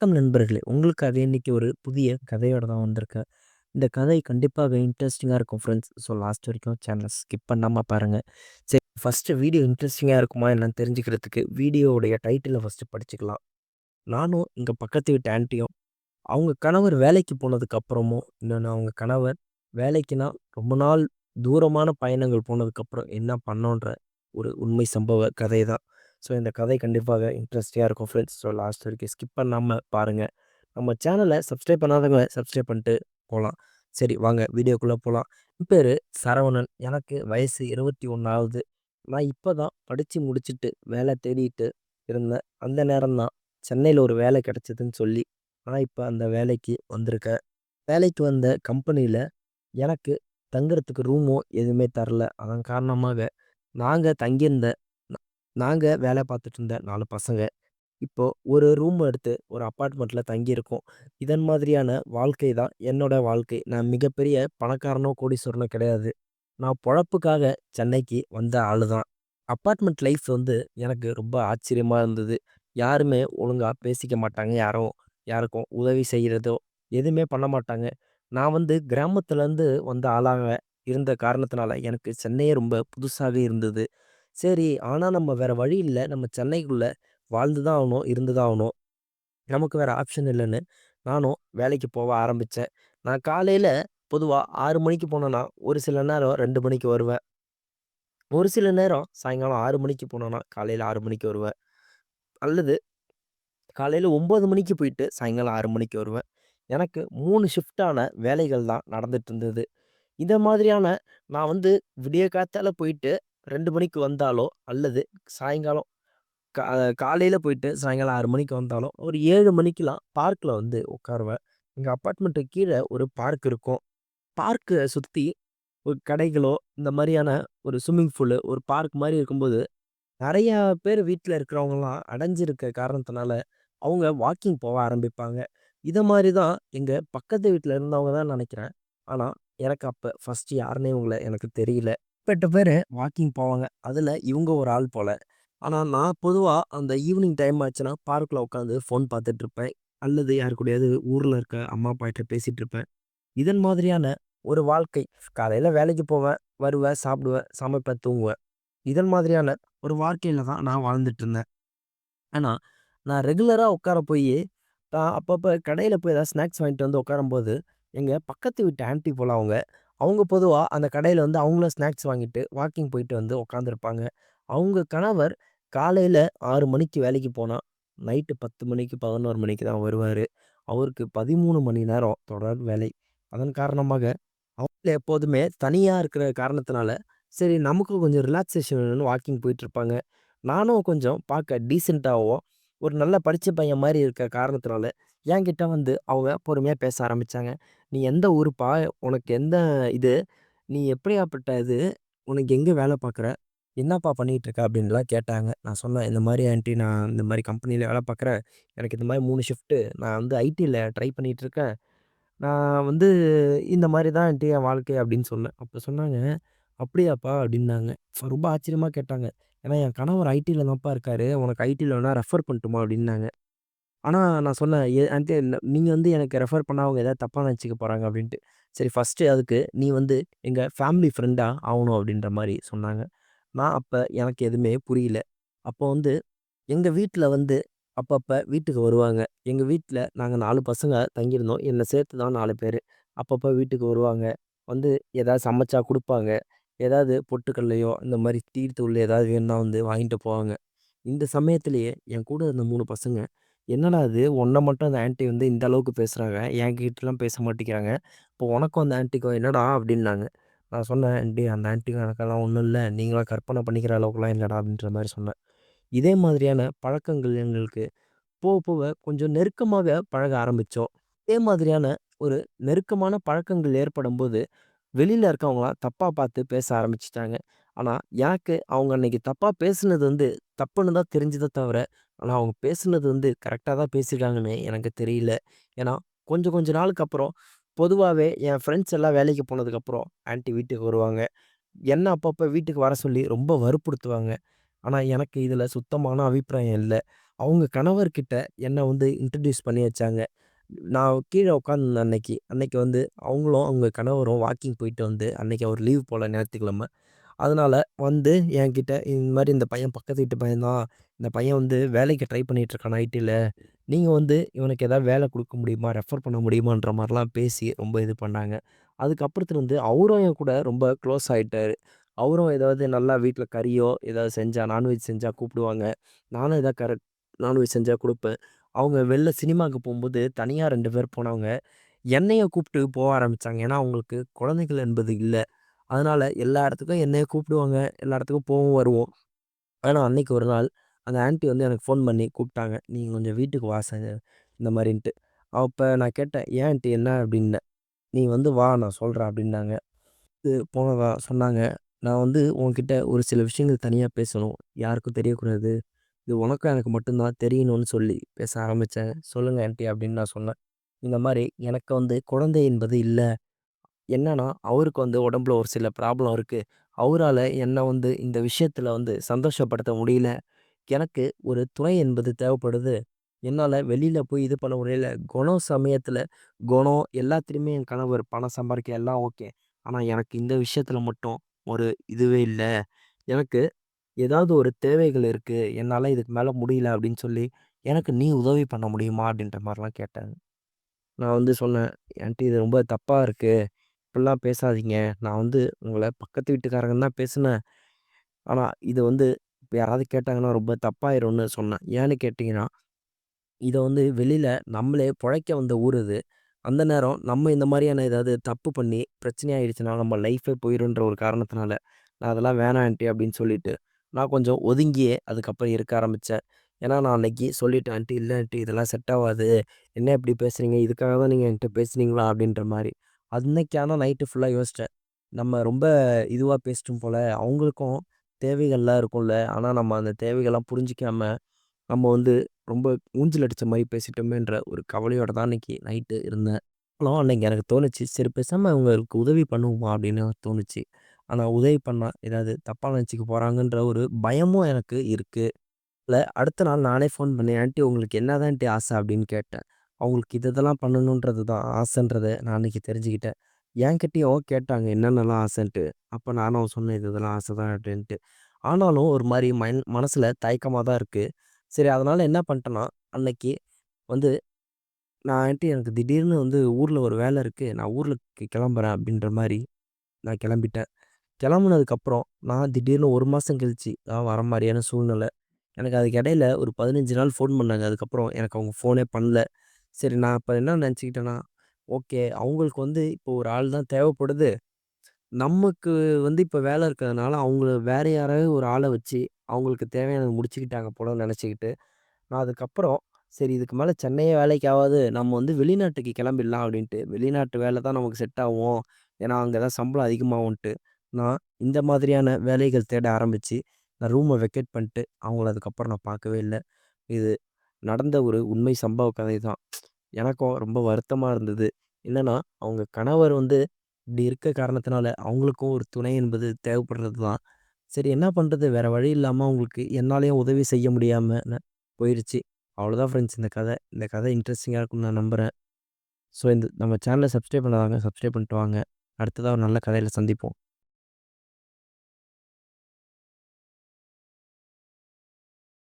வணக்கம் நண்பர்களே! அதே இன்றைக்கி ஒரு புதிய கதையோட தான் வந்திருக்கேன். இந்த கதை கண்டிப்பாக இன்ட்ரெஸ்டிங்காக இருக்கும் ஃப்ரெண்ட்ஸ். ஸோ லாஸ்ட் வரைக்கும் சேனல் ஸ்கிப் பண்ணாமல் பாருங்கள் சரி ஃபர்ஸ்ட்டு வீடியோ இன்ட்ரெஸ்டிங்காக இருக்குமா என்னன்னு தெரிஞ்சுக்கிறதுக்கு வீடியோவுடைய டைட்டிலை ஃபஸ்ட்டு படிச்சுக்கலாம். நானும் இங்கே பக்கத்து வீட்டு ஆன்ட்டியும் அவங்க கணவர் வேலைக்கு போனதுக்கப்புறமும் இன்னொன்று அவங்க கணவர் வேலைக்குன்னா ரொம்ப நாள் தூரமான பயணங்கள் போனதுக்கப்புறம் என்ன பண்ணோன்ற ஒரு உண்மை சம்பவ கதை தான். ஸோ இந்த கதை கண்டிப்பாக இன்ட்ரெஸ்டிங்காக இருக்கும் ஃப்ரெண்ட்ஸ். ஸோ லாஸ்ட் வரைக்கும் ஸ்கிப் பண்ணாமல் பாருங்கள் நம்ம சேனலை சப்ஸ்கிரைப் பண்ணாதவங்க சப்ஸ்கிரைப் பண்ணிட்டு போகலாம் சரி வாங்க வீடியோக்குள்ளே போகலாம் என் சரவணன். எனக்கு வயசு இருபத்தி ஒன்றாவது நான் இப்போ தான் படித்து முடிச்சுட்டு வேலை தேடிட்டு இருந்தேன். அந்த நேரம் தான் சென்னையில் ஒரு வேலை கிடச்சிதுன்னு சொல்லி, நான் இப்போ அந்த வேலைக்கு வந்திருக்கேன். வேலைக்கு வந்த கம்பெனியில் எனக்கு தங்குறதுக்கு ரூமோ எதுவுமே தரல. அதன் காரணமாக நாங்கள் தங்கியிருந்த நாங்கள் வேலை பார்த்துட்டு இருந்த நாலு பசங்க, இப்போ ஒரு ரூம் எடுத்து ஒரு அப்பார்ட்மெண்ட்டில் தங்கியிருக்கோம். இதன் மாதிரியான வாழ்க்கை தான் என்னோட வாழ்க்கை. நான் மிகப்பெரிய பணக்காரனோ, கோடீஸ்வரனோ கிடையாது. நான் பொழப்புக்காக சென்னைக்கு வந்த ஆள் தான். அப்பார்ட்மெண்ட் லைஃப் வந்து எனக்கு ரொம்ப ஆச்சரியமாக இருந்தது. யாருமே ஒழுங்காக பேசிக்க மாட்டாங்க. யாரும் யாருக்கும் உதவி செய்கிறதோ எதுவுமே பண்ண மாட்டாங்க. நான் வந்து கிராமத்துலேருந்து வந்த ஆளாக இருந்த காரணத்தினால எனக்கு சென்னையே ரொம்ப புதுசாகவே இருந்தது. சரி, ஆனால் நம்ம வேறு வழி இல்லை நம்ம சென்னைக்குள்ளே வாழ்ந்து தான் ஆகணும், இருந்து தான் ஆகணும். நமக்கு வேறு ஆப்ஷன் இல்லைன்னு நானும் வேலைக்கு போக ஆரம்பித்தேன் நான் காலையில் பொதுவாக ஆறு மணிக்கு போனேன்னா, ஒரு சில நேரம் ரெண்டு மணிக்கு வருவேன். ஒரு சில நேரம் சாயங்காலம் ஆறு மணிக்கு போனேன்னா, காலையில் ஆறு மணிக்கு வருவேன். அல்லது காலையில் ஒம்பது மணிக்கு போயிட்டு சாயங்காலம் ஆறு மணிக்கு வருவேன். எனக்கு மூணு ஷிஃப்ட்டான வேலைகள் தான் நடந்துட்டு இருந்தது. இந்த மாதிரியான நான் வந்து விடியற்காத்தால போயிட்டு ரெண்டு மணிக்கு வந்தாலோ, அல்லது சாயங்காலம் கா காலையில் போயிட்டு சாயங்காலம் ஆறு மணிக்கு வந்தாலும், ஒரு ஏழு மணிக்கெலாம் பார்க்கில் வந்து உட்காருவேன். எங்கள் அப்பார்ட்மெண்ட்டு கீழே ஒரு பார்க் இருக்கும். பார்க்கை சுற்றி ஒரு கடைகளோ, இந்த மாதிரியான ஒரு ஸ்விம்மிங் பூலு, ஒரு பார்க் மாதிரி இருக்கும்போது, நிறையா பேர் வீட்டில் இருக்கிறவங்கலாம் அடைஞ்சிருக்க காரணத்தினால, அவங்க வாக்கிங் போக ஆரம்பிப்பாங்க. இதை மாதிரி தான் எங்கள் பக்கத்து வீட்டில் இருந்தவங்க தான் நினைக்கிறேன் ஆனால் எனக்கு அப்போ ஃபர்ஸ்ட்டு யாருன்னே இவங்களை எனக்கு தெரியல. ஏகப்பட்ட பேர் வாக்கிங் போவாங்க. அதில் இவங்க ஒரு ஆள் போல் ஆனால் நான் பொதுவாக அந்த ஈவினிங் டைம் ஆச்சுன்னா, பார்க்கில் உட்காந்து ஃபோன் பார்த்துட்ருப்பேன் அல்லது யார் கூடயாவது இருக்க அம்மா, அப்பாகிட்ட பேசிகிட்ருப்பேன் இருப்பேன். இதன் மாதிரியான ஒரு வாழ்க்கை. காலையில் வேலைக்கு போவேன், வருவேன், சாப்பிடுவேன், சமைப்பேன், தூங்குவேன். இதன் மாதிரியான ஒரு வாழ்க்கையில தான் நான் வாழ்ந்துட்டு இருந்தேன். ஆனால் நான் ரெகுலராக உட்கார போய் அப்பப்போ கடையில் போய் ஏதாவது ஸ்நாக்ஸ் வாங்கிட்டு வந்து உட்காரும்போது, எங்கள் பக்கத்து வீட்டு ஆன்ட்டி போல் அவங்க. அவங்க பொதுவாக அந்த கடையில் வந்து அவங்களும் ஸ்நாக்ஸ் வாங்கிட்டு, வாக்கிங் போயிட்டு வந்து உட்காந்துருப்பாங்க. அவங்க கணவர் காலையில் ஆறு மணிக்கு வேலைக்கு போனால் நைட்டு 10 மணிக்கு, 11 மணிக்கு தான் வருவார் அவருக்கு 13 மணி நேரம் தொடர் வேலை. அதன் காரணமாக, அவங்க எப்போதுமே தனியாக இருக்கிற காரணத்தினால, சரி நமக்கும் கொஞ்சம் ரிலாக்ஸேஷன் வேணும்னு வாக்கிங் போயிட்டுருப்பாங்க. நானும் கொஞ்சம் பார்க்க டீசெண்டாகவும் ஒரு நல்ல படித்த பையன் மாதிரி இருக்க காரணத்தினால, என்கிட்ட வந்து அவங்க பொறுமையாக பேச ஆரம்பிச்சாங்க. "நீ எந்த ஊருப்பா? உனக்கு எந்த இது? நீ எப்படியாப்பட்ட இது? உனக்கு எங்க வேலை பார்க்குற? என்னப்பா பண்ணிட்டு இருக்க?" அப்படின்லாம் கேட்டாங்க. நான் சொன்னேன், "இந்த மாதிரி ஆன்ட்டி நான் இந்த மாதிரி கம்பெனியில வேலை பார்க்குறேன். எனக்கு இந்த மாதிரி 3 ஷிஃப்ட்டு. நான் வந்து ஐடியில் ட்ரை பண்ணிட்டுருக்கேன். நான் வந்து இந்த மாதிரி தான் ஆன்ட்டி என் வாழ்க்கை." அப்படின்னு சொன்னேன். அப்ப சொன்னாங்க, "அப்படியாப்பா?" அப்படின்னாங்க. ரொம்ப ஆச்சரியமா கேட்டாங்க. ஏன்னா, "என் கணவர் ஐடியில் தான்ப்பா இருக்காரு. உனக்கு ஐடியில் வேணா ரெஃபர் பண்ணட்டுமா?" அப்படின்னாங்க. ஆனா நான் சொன்னேன், "எ ஆன்ட்டி நீங்க வந்து எனக்கு ரெஃபர் பண்ணா அவங்க ஏதாவது தப்பா நெனச்சுக்க போறாங்க." அப்படின்ட்டு. சரி ஃபர்ஸ்ட்டு அதுக்கு நீ வந்து எங்க ஃபேமிலி ஃப்ரெண்டா ஆவணும் அப்படின்ற மாரி சொன்னாங்க. நான் அப்ப எனக்கு எதுவுமே புரியல. அப்போ வந்து எங்க வீட்ல வந்து அப்பப்ப வீட்டுக்கு வருவாங்க. எங்க வீட்ல நாங்க 4 பசங்க தங்கியிருந்தோம். என்ன சேர்த்து தான் 4 பேரு. அப்பப்ப வீட்டுக்கு வருவாங்க. வந்து ஏதாவது சமைச்சா குடுப்பாங்க. ஏதாவது பொட்டுக்கல்லையோ, இந்த மாரி தீர்த்து தூள் ஏதாவது வேணும்னா வந்து வாங்கிட்டு போவாங்க. இந்த சமயத்திலேயே என் கூட இருந்த 3 பசங்க, "என்னடா இது உன்ன மட்டும் அந்த ஆன்ட்டி வந்து இந்த அளவுக்கு பேசுறாங்க. என்கிட்டலாம் பேச மாட்டேங்கிறாங்க. இப்போ உனக்கும் அந்த ஆன்ட்டிக்கும் என்னடா?" அப்படின்னாங்க. நான் சொன்னேன், ஆண்டி அந்த ஆன்ட்டிக்கும் எனக்கெல்லாம் ஒண்ணும் இல்ல. நீங்களா கற்பனை பண்ணிக்கிற அளவுக்குலாம் இல்லடா." அப்படின்ற மாரி சொன்னேன். இதே மாதிரியான பழக்கங்கள் எங்களுக்கு போக போக கொஞ்சம் நெருக்கமாக பழக ஆரம்பிச்சோம். இதே மாதிரியான ஒரு நெருக்கமான பழக்கங்கள் ஏற்படும்போது, வெளியில் இருக்கவங்கலாம் தப்பா பார்த்து பேச ஆரம்பிச்சுட்டாங்க. ஆனா, எனக்கு அவங்க அன்னைக்கு தப்பா பேசுனது வந்து தப்புன்னு தான் தெரிஞ்சதே தவிர, ஆனா அவங்க பேசுனது வந்து கரெக்ட்டா தான் பேசியிருக்காங்கன்னு எனக்கு தெரியல. ஏன்னா, கொஞ்சம் கொஞ்ச நாளுக்கு அப்புறம் பொதுவாவே என் ஃப்ரெண்ட்ஸ் எல்லாம் வேலைக்கு போனதுக்கப்புறம் ஆன்ட்டி வீட்டுக்கு வருவாங்க. என்ன அப்பப்ப வீட்டுக்கு வர சொல்லி ரொம்ப வற்புறுத்துவாங்க. ஆனா, எனக்கு இதுல சுத்தமான அபிப்பிராயம் இல்ல. அவங்க கணவர்கிட்ட என்ன வந்து இன்ட்ரடியூஸ் பண்ணி வச்சாங்க. நான் கீழ உட்காந்துருந்தேன் அன்னைக்கு. அன்னைக்கு வந்து அவங்களும், அவங்க கணவரும் வாக்கிங் போயிட்டு வந்து அன்னைக்கு அவர் லீவ் போல ஞாயித்துக்கிழம. அதனால வந்து என்கிட்ட இந்த மாரி இந்த பையன் பக்கத்து வீட்டு பையன் தான். இந்த பையன் வந்து வேலைக்கு ட்ரை பண்ணிகிட்ருக்கான் இருக்கான் ஐடில. நீங்க வந்து இவனுக்கு ஏதாவது வேலை குடுக்க முடியுமா? ரெஃபர் பண்ண முடியுமான்ற மாரிலாம் பேசி ரொம்ப இது பண்ணாங்க. அதுக்கப்புறத்துலருந்து அவரும் என் கூட ரொம்ப க்ளோஸ் ஆயிட்டாரு. அவரும் ஏதாவது நல்லா வீட்ல கறியோ, ஏதாவது செஞ்சா நான்வெஜ் செஞ்சா கூப்பிடுவாங்க. நானும் ஏதாவது கரெக்ட் நான்வெஜ் செஞ்சா குடுப்பேன். அவங்க வெளில சினிமாக்கு போம்போது தனியா 2 பேர் போனவங்க, என்னைய கூப்பிட்டு போக ஆரம்பிச்சாங்க. ஏன்னா, அவங்களுக்கு குழந்தைகள் என்பது இல்ல. அதனால எல்லா இடத்துக்கும் என்னைய கூப்பிடுவாங்க. எல்லா இடத்துக்கும் போவோம், வருவோம். ஆனா, அன்னைக்கு ஒரு நாள் அந்த ஆண்ட்டி வந்து எனக்கு ஃபோன் பண்ணி கூப்பிட்டாங்க. நீங்கள் கொஞ்சம் வீட்டுக்கு வா ச" இந்த மாதிரின்ட்டு அப்போ நான் கேட்டேன், "ஏன் ஆண்ட்டி என்ன?" அப்படின்னேன். "நீ வந்து வா நான் சொல்கிறேன் அப்படின்னாங்க. இது போனதா சொன்னாங்க. "நான் வந்து உன்கிட்ட ஒரு சில விஷயங்கள் தனியாக பேசணும். யாருக்கும் தெரியக்கூடாது. இது உனக்கும் எனக்கு மட்டும்தான் தெரியணும்னு சொல்லி பேச ஆரம்பித்தேன் சொல்லுங்கள் ஆண்ட்டி அப்படின்னு நான் சொன்னேன். இந்த மாதிரி எனக்கு வந்து குழந்தை என்பது இல்லை என்னன்னா, அவருக்கு வந்து உடம்புல ஒரு சில ப்ராப்ளம் இருக்குது அவரால் என்னை வந்து இந்த விஷயத்தில் வந்து சந்தோஷப்படுத்த முடியல. எனக்கு ஒரு துணை என்பது தேவைப்படுது. என்னால் வெளியில் போய் இது பண்ண முடியல. குணம் சமயத்தில் குணம் எல்லாத்துலேயுமே என் கணவர் பணம் சம்பாதிக்க எல்லாம் ஓகே. ஆனால் எனக்கு இந்த விஷயத்தில் மட்டும் ஒரு இதுவே இல்லை எனக்கு ஏதாவது ஒரு தேவைகள் இருக்குது என்னால் இதுக்கு மேலே முடியல அப்படின்னு சொல்லி, எனக்கு நீ உதவி பண்ண முடியுமா? அப்படின்ற மாதிரிலாம் கேட்டாங்க. நான் வந்து சொன்னேன், என்கிட்ட இது ரொம்ப தப்பாக இருக்குது இப்படிலாம் பேசாதீங்க. நான் வந்து உங்களை பக்கத்து வீட்டுக்காரங்க தான் பேசுனேன். ஆனால் இது வந்து இப்போ யாராவது கேட்டாங்கன்னா ரொம்ப தப்பாயிரும்னு சொன்னேன். ஏன்னு கேட்டிங்கன்னா இதை வந்து வெளியில் நம்மளே பிழைக்க வந்த ஊர் இது. அந்த நேரம் நம்ம இந்த மாதிரியான ஏதாவது தப்பு பண்ணி பிரச்சனையாயிடுச்சுன்னா நம்ம லைஃபே போயிடுன்ற ஒரு காரணத்தினால, நான் அதெல்லாம் வேணாம் ஆன்டி அப்படின்னு சொல்லிட்டு, நான் கொஞ்சம் ஒதுங்கியே அதுக்கப்புறம் இருக்க ஆரம்பித்தேன் ஏன்னா, நான் அன்னைக்கு சொல்லிட்டேன், ஆண்டி இல்லை ஆண்டி இதெல்லாம் செட் ஆகாது என்ன இப்படி பேசுகிறீங்க இதுக்காக தான் நீங்கள் என்கிட்ட பேசுனீங்களா? அப்படின்ற மாதிரி அன்னைக்கான நைட்டு ஃபுல்லாக யோசித்தேன் நம்ம ரொம்ப இதுவாக பேசிட்டோம் போல் அவங்களுக்கும் தேவைகள்லாம் இருக்கும்ல. ஆனா, நம்ம அந்த தேவைகள்லாம் புரிஞ்சுக்காம, நம்ம வந்து ரொம்ப ஊஞ்சல் அடிச்ச மாரி பேசிட்டோமேன்ற ஒரு கவலையோட தான் அன்னைக்கு நைட்டு இருந்தேன். ஆனா, அன்னைக்கு எனக்கு தோணுச்சு, சரி பேசாம இவங்களுக்கு உதவி பண்ணுவோமா அப்படின்னு தோணுச்சு. ஆனா, உதவி பண்ணா ஏதாவது தப்பா நினச்சுக்க போறாங்கன்ற ஒரு பயமும் எனக்கு இருக்கு. இல்ல அடுத்த நாள் நானே ஃபோன் பண்ணி, "ஆன்ட்டி உங்களுக்கு என்னதான் ஆன்ட்டி ஆசை?" அப்படின்னு கேட்டேன். அவங்களுக்கு இது இதெல்லாம் பண்ணணுன்றது தான் ஆசைன்றத நான் அன்னைக்கு தெரிஞ்சுக்கிட்டேன். என்கிட்டயோ கேட்டாங்க என்னென்னலாம் ஆசைன்ட்டு. அப்போ நானும் சொன்னேன், "இது இதெல்லாம் ஆசை தான்" அப்படின்ட்டு. ஆனாலும் ஒரு மாதிரி மைன் மனசில் தயக்கமாக தான் இருக்குது சரி அதனால் என்ன பண்ணிட்டேன்னா, அன்னைக்கு வந்து நான் வந்துட்டு எனக்கு திடீர்னு வந்து ஊரில் ஒரு வேலை இருக்குது நான் ஊரில் கிளம்புறேன் அப்படின்ற மாதிரி நான் கிளம்பிட்டேன். கிளம்புனதுக்கப்புறம் நான் திடீர்னு ஒரு மாதம் கழிச்சு தான் வர மாதிரியான சூழ்நிலை. எனக்கு அதுக்கு இடையில ஒரு 15 நாள் ஃபோன் பண்ணாங்க. அதுக்கப்புறம் எனக்கு அவங்க ஃபோனே பண்ணல. சரி நான் இப்போ என்ன நினச்சிக்கிட்டேன்னா ஓகே அவங்களுக்கு வந்து இப்போ ஒரு ஆள் தான் தேவைப்படுது. நமக்கு வந்து இப்ப வேலை இருக்கிறதுனால, அவங்கள வேற யாராவது ஒரு ஆள வச்சு, அவங்களுக்கு தேவையானத முடிச்சுக்கிட்டாங்க போலன்னு நெனச்சுக்கிட்டு, நான் அதுக்கப்புறம் சரி இதுக்கு மேல சென்னையே வேலைக்கு ஆவாது. நம்ம வந்து வெளிநாட்டுக்கு கிளம்பிடலாம் அப்படின்ட்டு. வெளிநாட்டு வேலை தான் நமக்கு செட் ஆகும். ஏன்னா, அங்க தான் சம்பளம் அதிகமாகுன்ட்டு, நான் இந்த மாதிரியான வேலைகள் தேட ஆரம்பிச்சு, நான் ரூம வெக்கேட் பண்ணிட்டு, அவங்கள அதுக்கப்புறம் நான் பார்க்கவே இல்ல. இது நடந்த ஒரு உண்மை சம்பவ கதை தான். எனக்கும் ரொம்ப வருத்தமா இருந்தது. என்னன்னா, அவங்க கணவர் வந்து இப்படி இருக்க காரணத்தினால, அவங்களுக்கும் ஒரு துணை என்பது தேவைப்படுறது தான். சரி என்ன பண்றது? வேற வழி இல்லாம அவங்களுக்கு என்னாலயும் உதவி செய்ய முடியாம ந போயிருச்சு. அவ்வளோதான் ஃப்ரெண்ட்ஸ் இந்த கதை. இந்த கதை இன்ட்ரஸ்டிங்கா இருக்கும்னு நான் நம்புறேன். ஸோ இந்த நம்ம சேனல சப்ஸ்கிரைப் பண்ணாதவங்க சப்ஸ்கிரைப் பண்ணிட்டு வாங்க. அடுத்ததா ஒரு நல்ல கதையில சந்திப்போம்.